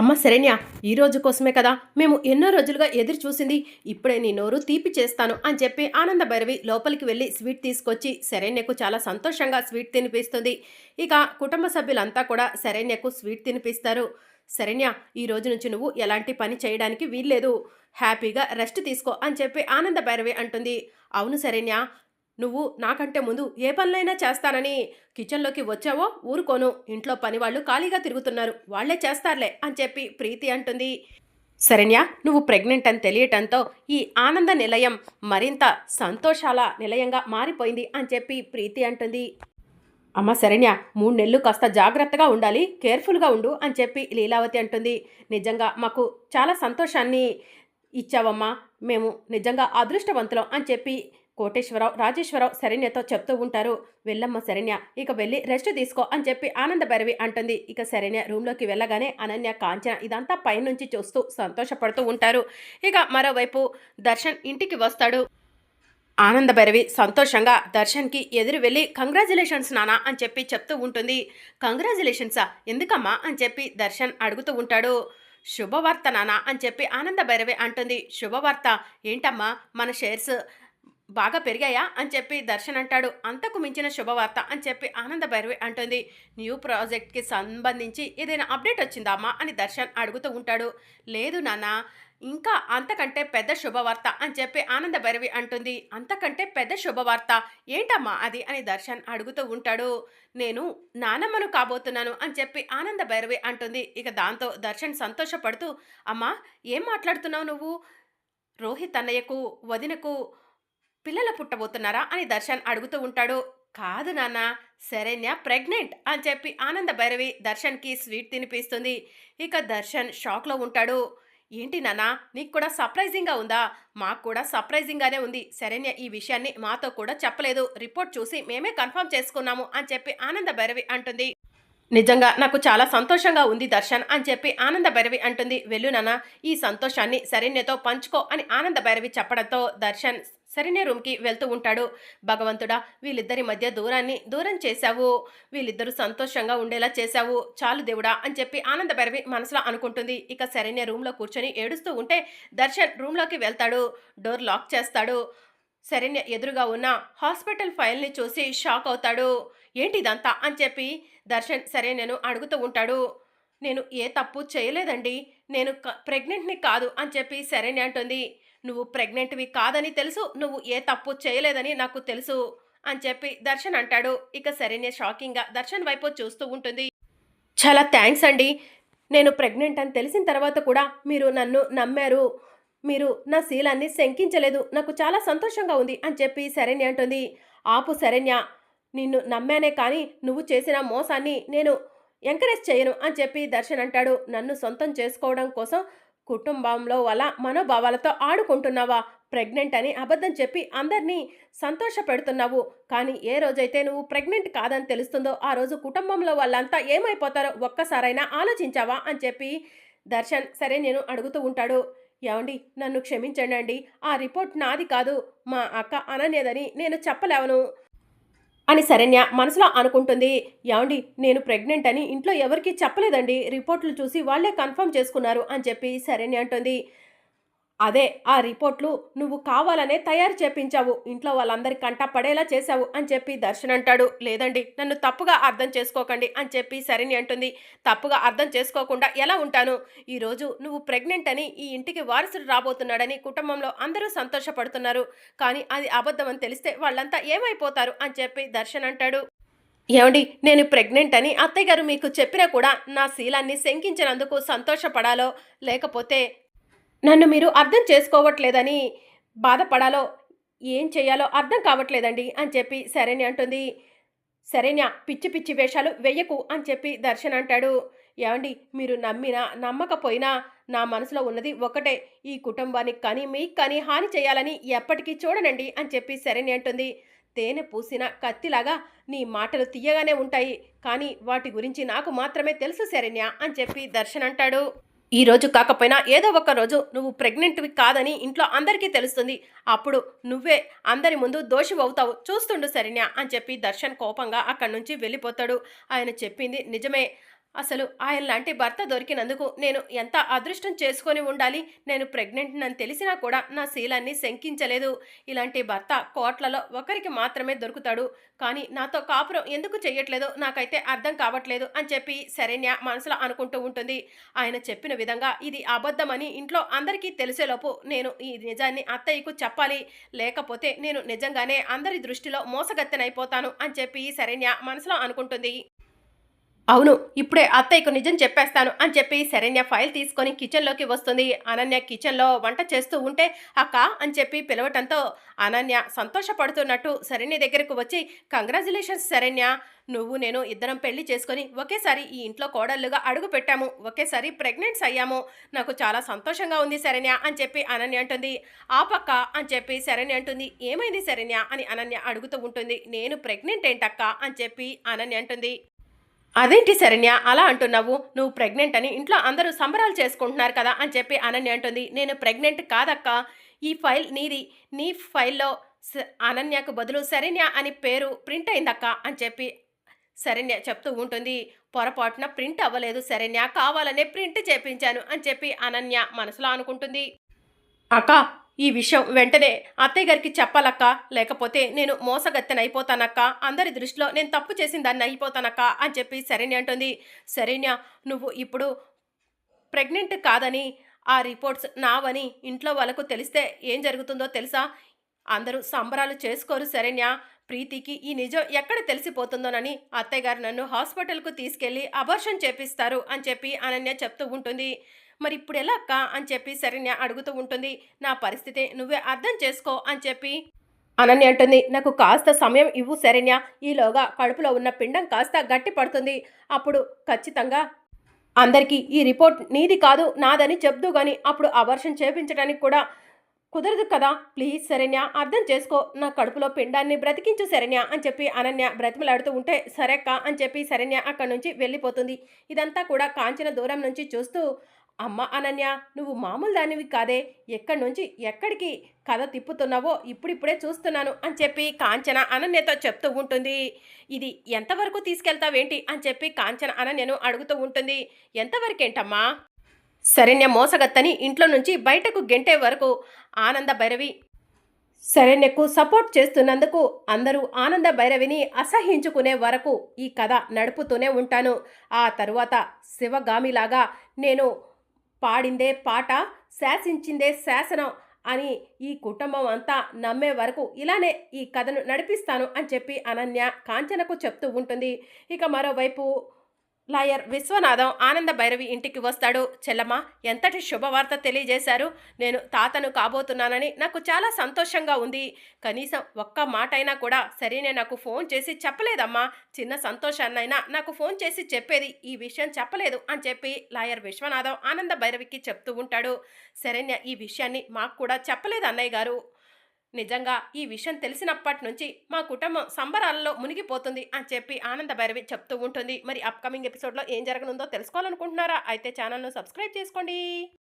అమ్మ శరణ్య ఈ రోజు కోసమే కదా మేము ఎన్నో రోజులుగా ఎదురు చూసింది. ఇప్పుడే నీ నోరు తీపి చేస్తాను అని చెప్పి ఆనంద భైరవి లోపలికి వెళ్ళి స్వీట్ తీసుకొచ్చి శరణ్యకు చాలా సంతోషంగా స్వీట్ తినిపిస్తుంది. ఇక కుటుంబ సభ్యులంతా కూడా శరణ్యకు స్వీట్ తినిపిస్తారు. శరణ్య ఈ రోజు నుంచి నువ్వు ఎలాంటి పని చేయడానికి వీల్లేదు. హ్యాపీగా రెస్ట్ తీసుకో అని చెప్పి ఆనంద భైరవి అంటుంది. అవును శరణ్య నువ్వు నాకంటే ముందు ఏ పనులైనా చేస్తానని కిచెన్లోకి వచ్చావో ఊరుకోను. ఇంట్లో పని వాళ్ళు ఖాళీగా తిరుగుతున్నారు. వాళ్ళే చేస్తారులే అని చెప్పి ప్రీతి అంటుంది. శరణ్య నువ్వు ప్రెగ్నెంట్ అని తెలియటంతో ఈ ఆనంద నిలయం మరింత సంతోషాల నిలయంగా మారిపోయింది అని చెప్పి ప్రీతి అంటుంది. అమ్మ శరణ్య మూడు నెలలు కాస్త జాగ్రత్తగా ఉండాలి కేర్ఫుల్గా ఉండు అని చెప్పి లీలావతి అంటుంది. నిజంగా మాకు చాలా సంతోషాన్ని ఇచ్చావమ్మా. మేము నిజంగా అదృష్టవంతులం అని చెప్పి కోటేశ్వరరావు రాజేశ్వరరావు శరణ్యతో చెప్తూ ఉంటారు. వెళ్ళమ్మ శరణ్య ఇక వెళ్ళి రెస్ట్ తీసుకో అని చెప్పి ఆనంద భైరవి అంటుంది. ఇక శరణ్య రూమ్లోకి వెళ్ళగానే అనన్య కాంచన ఇదంతా పైనుంచి చూస్తూ సంతోషపడుతూ ఉంటారు. ఇక మరోవైపు దర్శన్ ఇంటికి వస్తాడు. ఆనంద భైరవి సంతోషంగా దర్శన్కి ఎదురు వెళ్ళి కంగ్రాచులేషన్స్ నానా అని చెప్పి చెప్తూ ఉంటుంది. కంగ్రాచులేషన్సా ఎందుకమ్మా అని చెప్పి దర్శన్ అడుగుతూ ఉంటాడు. శుభవార్త నానా అని చెప్పి ఆనంద భైరవి అంటుంది. శుభవార్త ఏంటమ్మా? మన షేర్స్ బాగా పెరిగాయా అని చెప్పి దర్శన్ అంటాడు. అంతకు మించిన శుభవార్త అని చెప్పి ఆనంద భైరవి అంటుంది. న్యూ ప్రాజెక్ట్కి సంబంధించి ఏదైనా అప్డేట్ వచ్చిందా అమ్మా అని దర్శన్ అడుగుతూ ఉంటాడు. లేదు నాన్న ఇంకా అంతకంటే పెద్ద శుభవార్త అని చెప్పి ఆనంద భైరవి అంటుంది. అంతకంటే పెద్ద శుభవార్త? ఏంటమ్మా అది అని దర్శన్ అడుగుతూ ఉంటాడు. నేను నానమ్మను కాబోతున్నాను అని చెప్పి ఆనంద భైరవి అంటుంది. ఇక దాంతో దర్శన్ సంతోషపడుతూ అమ్మా ఏం మాట్లాడుతున్నావు నువ్వు? రోహిత్ అన్నయ్యకు వదినకు పిల్లలు పుట్టబోతున్నారా అని దర్శన్ అడుగుతూ ఉంటాడు. కాదు నాన్న శరణ్య ప్రెగ్నెంట్ అని చెప్పి ఆనంద భైరవి దర్శన్కి స్వీట్ తినిపిస్తుంది. ఇక దర్శన్ షాక్లో ఉంటాడు. ఏంటి నాన్న నీకు కూడా సర్ప్రైజింగ్గా ఉందా? మాకు కూడా సర్ప్రైజింగ్గానే ఉంది. శరణ్య ఈ విషయాన్ని మాతో కూడా చెప్పలేదు. రిపోర్ట్ చూసి మేమే కన్ఫర్మ్ చేసుకున్నాము అని చెప్పి ఆనంద భైరవి అంటుంది. నిజంగా నాకు చాలా సంతోషంగా ఉంది దర్శన్ అని చెప్పి ఆనంద భైరవి అంటుంది. వెళ్ళు నాన్న ఈ సంతోషాన్ని శరణ్యతో పంచుకో అని ఆనంద భైరవి చెప్పడంతో దర్శన్ సరైన రూమ్కి వెళ్తూ ఉంటాడు. భగవంతుడా వీళ్ళిద్దరి మధ్య దూరాన్ని దూరం చేశావు. వీళ్ళిద్దరూ సంతోషంగా ఉండేలా చేశావు. చాలు దేవుడా అని చెప్పి ఆనంద మనసులో అనుకుంటుంది. ఇక సరైన రూమ్లో కూర్చొని ఏడుస్తూ ఉంటే దర్శన్ రూమ్లోకి వెళ్తాడు. డోర్ లాక్ చేస్తాడు. శరణ్య ఎదురుగా ఉన్న హాస్పిటల్ ఫైల్ని చూసి షాక్ అవుతాడు. ఏంటి ఇదంతా? అని చెప్పి దర్శన్ సరే అడుగుతూ ఉంటాడు. నేను ఏ తప్పు చేయలేదండి. నేను ప్రెగ్నెంట్ని కాదు అని చెప్పి శరణ్య అంటుంది. నువ్వు ప్రెగ్నెంట్వి కాదని తెలుసు నువ్వు ఏ తప్పు చేయలేదని నాకు తెలుసు అని చెప్పి దర్శన్ అంటాడు. ఇక శరణ్య షాకింగ్గా దర్శన్ వైపు చూస్తూ ఉంటుంది. చాలా థ్యాంక్స్ అండి. నేను ప్రెగ్నెంట్ అని తెలిసిన తర్వాత కూడా మీరు నన్ను నమ్మారు. మీరు నా శీలాన్ని శంకించలేదు. నాకు చాలా సంతోషంగా ఉంది అని చెప్పి శరణ్య అంటుంది. ఆపు శరణ్య నిన్ను నమ్మానే కానీ నువ్వు చేసిన మోసాన్ని నేను ఎంకరేజ్ చేయను అని చెప్పి దర్శన్ అంటాడు. నన్ను సొంతం చేసుకోవడం కోసం కుటుంబంలో వల్ల మనోభావాలతో ఆడుకుంటున్నావా? ప్రెగ్నెంట్ అని అబద్ధం చెప్పి అందరినీ సంతోషపెడుతున్నావు. కానీ ఏ రోజైతే నువ్వు ప్రెగ్నెంట్ కాదని తెలుస్తుందో ఆ రోజు కుటుంబంలో వాళ్ళంతా ఏమైపోతారో ఒక్కసారైనా ఆలోచించావా? అని చెప్పి దర్శన్ సరే నేను అడుగుతూ ఉంటాడు. ఏమండి నన్ను క్షమించండి ఆ రిపోర్ట్ నాది కాదు. మా అక్క అననేదని నేను చెప్పలేవను. అని శరణ్య మనసులో అనుకుంటుంది. ఏమండి నేను ప్రెగ్నెంట్ అని ఇంట్లో ఎవరికీ చెప్పలేదండి. రిపోర్ట్లు చూసి వాళ్ళే కన్ఫర్మ్ చేసుకున్నారు అని చెప్పి శరణ్య అంటుంది. అదే ఆ రిపోర్ట్లు నువ్వు కావాలనే తయారు చేపించావు. ఇంట్లో వాళ్ళందరి కంట పడేలా చేశావు అని చెప్పి దర్శన్ అంటాడు. లేదండి నన్ను తప్పుగా అర్థం చేసుకోకండి అని చెప్పి సరిని అంటుంది. తప్పుగా అర్థం చేసుకోకుండా ఎలా ఉంటాను? ఈరోజు నువ్వు ప్రెగ్నెంట్ అని ఈ ఇంటికి వారసుడు రాబోతున్నాడని కుటుంబంలో అందరూ సంతోషపడుతున్నారు. కానీ అది అబద్ధం అని తెలిస్తే వాళ్ళంతా ఏమైపోతారు అని చెప్పి దర్శన్ అంటాడు. ఏమండి నేను ప్రెగ్నెంట్ అని అత్తయ్య గారు మీకు చెప్పినా కూడా నా శీలాన్ని శంకించినందుకు సంతోషపడాలో? లేకపోతే నన్ను మీరు అర్థం చేసుకోవట్లేదని బాధపడాలో ఏం చేయాలో అర్థం కావట్లేదండి అని చెప్పి శరణ్య అంటుంది. శరణ్య పిచ్చి పిచ్చి వేషాలు వెయ్యకు అని చెప్పి దర్శన్ అంటాడు. ఏమండి మీరు నమ్మినా నమ్మకపోయినా నా మనసులో ఉన్నది ఒకటే. ఈ కుటుంబానికి కానీ మీకు కానీ హాని చేయాలని ఎప్పటికీ చూడనండి అని చెప్పి శరణ్య అంటుంది. తేనె పూసిన కత్తిలాగా నీ మాటలు తీయగానే ఉంటాయి. కానీ వాటి గురించి నాకు మాత్రమే తెలుసు శరణ్య అని చెప్పి దర్శన్ అంటాడు. ఈ రోజు కాకపోయినా ఏదో ఒక రోజు నువ్వు ప్రెగ్నెంట్వి కాదని ఇంట్లో అందరికీ తెలుస్తుంది. అప్పుడు నువ్వే అందరి ముందు దోషి అవుతావు. చూస్తుండు శరణ్య అని చెప్పి దర్శన్ కోపంగా అక్కడి నుంచి వెళ్ళిపోతాడు. ఆయన చెప్పింది నిజమే. అసలు ఆయన లాంటి భర్త దొరికినందుకు నేను ఎంత అదృష్టం చేసుకొని ఉండాలి? నేను ప్రెగ్నెంట్ నన్ను తెలిసినా కూడా నా శీలాన్ని శంకించలేదు. ఇలాంటి భర్త కోట్లలో ఒకరికి మాత్రమే దొరుకుతాడు. కానీ నాతో కాపురం ఎందుకు చెయ్యట్లేదో నాకైతే అర్థం కావట్లేదు అని చెప్పి శరణ్య మనసులో అనుకుంటూ ఉంటుంది. ఆయన చెప్పిన విధంగా ఇది అబద్ధమని ఇంట్లో అందరికీ తెలిసేలోపు నేను ఈ నిజాన్ని అత్తయ్యకు చెప్పాలి. లేకపోతే నేను నిజంగానే అందరి దృష్టిలో మోసగత్తెనైపోతాను అని చెప్పి శరణ్య మనసులో అనుకుంటుంది. అవును ఇప్పుడే అత్తయ్యకు నిజం చెప్పేస్తాను అని చెప్పి శరణ్య ఫైల్ తీసుకొని కిచెన్లోకి వస్తుంది. అనన్య కిచెన్లో వంట చేస్తూ ఉంటే అక్క అని చెప్పి పిలవటంతో అనన్య సంతోషపడుతున్నట్టు శరణ్య దగ్గరకు వచ్చి కంగ్రాచులేషన్స్ శరణ్య నువ్వు నేను ఇద్దరం పెళ్ళి చేసుకొని ఒకేసారి ఈ ఇంట్లో కోడళ్ళుగా అడుగు పెట్టాము. ఒకేసారి ప్రెగ్నెంట్స్ అయ్యాము. నాకు చాలా సంతోషంగా ఉంది శరణ్య అని చెప్పి అనన్య అంటుంది. ఆ పక్క అని చెప్పి శరణ్య అంటుంది. ఏమైంది శరణ్య? అని అనన్య అడుగుతూ ఉంటుంది. నేను ప్రెగ్నెంట్ ఏంటక్క? అని చెప్పి అనన్య అంటుంది. అదేంటి శరణ్య? అలా అంటున్నావు. నువ్వు ప్రెగ్నెంట్ అని ఇంట్లో అందరూ సంబరాలు చేసుకుంటున్నారు కదా అని చెప్పి అనన్య అంటుంది. నేను ప్రెగ్నెంట్ కాదక్క. ఈ ఫైల్ నీది. నీ ఫైల్లో స- అనన్యకు బదులు శరణ్య అని పేరు ప్రింట్ అయిందక్క అని చెప్పి శరణ్య చెప్తూ ఉంటుంది. పొరపాటున ప్రింట్ అవ్వలేదు శరణ్య. కావాలనే ప్రింట్ చేపించాను అని చెప్పి అనన్య మనసులో అనుకుంటుంది. అక్క ఈ విషయం వెంటనే అత్తయ్య గారికి చెప్పాలక్క. లేకపోతే నేను మోసగత్తెనైపోతానక్క అందరి దృష్టిలో నేను తప్పు చేసిన దాన్ని అయిపోతానక్క అని చెప్పి శరణ్య అంటుంది. శరణ్య నువ్వు ఇప్పుడు ప్రెగ్నెంట్ కాదని ఆ రిపోర్ట్స్ నావని ఇంట్లో వాళ్ళకు తెలిస్తే ఏం జరుగుతుందో తెలుసా? అందరూ సంబరాలు చేసుకోరు శరణ్య. ప్రీతికి ఈ నిజం ఎక్కడ తెలిసిపోతుందోనని అత్తయ్య గారు నన్ను హాస్పిటల్కు తీసుకెళ్ళి అబర్షన్ చేపిస్తారు అని చెప్పి అనన్య చెప్తూ ఉంటుంది. మరి ఇప్పుడు ఎలా అక్క అని చెప్పి శరణ్య అడుగుతూ ఉంటుంది. నా పరిస్థితి నువ్వే అర్థం చేసుకో అని చెప్పి అనన్య అంటుంది. నాకు కాస్త సమయం ఇవ్వు శరణ్య. ఈలోగా కడుపులో ఉన్న పిండం కాస్త గట్టి పడుతుంది. అప్పుడు ఖచ్చితంగా అందరికీ ఈ రిపోర్ట్ నీది కాదు నాదని చెప్దు గాని అప్పుడు అవర్షం చేపించడానికి కూడా కుదరదు కదా. ప్లీజ్ శరణ్య అర్థం చేసుకో. నా కడుపులో పిండాన్ని బ్రతికించు శరణ్య అని చెప్పి అనన్య బ్రతిమలాడుతూ ఉంటే సరేక్క అని చెప్పి శరణ్య అక్కడి నుంచి వెళ్ళిపోతుంది. ఇదంతా కూడా కాంచన దూరం నుంచి చూస్తూ అమ్మ అనన్య నువ్వు మామూలు దానివి కాదే. ఎక్కడి నుంచి ఎక్కడికి కథ తిప్పుతున్నావో ఇప్పుడిప్పుడే చూస్తున్నాను అని చెప్పి కాంచన అనన్యతో చెప్తూ ఉంటుంది. ఇది ఎంతవరకు తీసుకెళ్తావేంటి అని చెప్పి కాంచన అనన్యను అడుగుతూ ఉంటుంది. ఎంతవరకేంటమ్మా? శరణ్య మోసగత్తని ఇంట్లో నుంచి బయటకు గెంటే వరకు ఆనంద భైరవి శరణ్యకు సపోర్ట్ చేస్తున్నందుకు అందరూ ఆనంద భైరవిని అసహించుకునే వరకు ఈ కథ నడుపుతూనే ఉంటాను. ఆ తరువాత శివగామిలాగా నేను పాడిందే పాట శాసించిందే శాసనం అని ఈ కుటుంబం అంతా నమ్మే వరకు ఇలానే ఈ కథను నడిపిస్తాను అని చెప్పి అనన్య కాంచనకు చెప్తూ ఉంటుంది. ఇక మరోవైపు లాయర్ విశ్వనాథం ఆనంద భైరవి ఇంటికి వస్తాడు. చెల్లమ్మ ఎంతటి శుభవార్త తెలియజేశారు? నేను తాతను కాబోతున్నానని నాకు చాలా సంతోషంగా ఉంది. కనీసం ఒక్క మాట అయినా కూడా సరేనే నాకు ఫోన్ చేసి చెప్పలేదమ్మా. చిన్న సంతోషాన్నైనా నాకు ఫోన్ చేసి చెప్పేది ఈ విషయం చెప్పలేదు అని చెప్పి లాయర్ విశ్వనాథం ఆనంద భైరవికి చెప్తూ ఉంటాడు. శరణ్య ఈ విషయాన్ని మాకు కూడా చెప్పలేదు అన్నయ్య గారు. నిజంగా ఈ విషయం తెలిసినప్పటి నుంచి మా కుటుంబం సంబరాలలో మునిగిపోతుంది అని చెప్పి ఆనంద భైరవి చెప్తూ ఉంటుంది. మరి అప్కమింగ్ ఎపిసోడ్లో ఏం జరగనుందో తెలుసుకోవాలనుకుంటున్నారా? అయితే ఛానల్ను సబ్స్క్రైబ్ చేసుకోండి.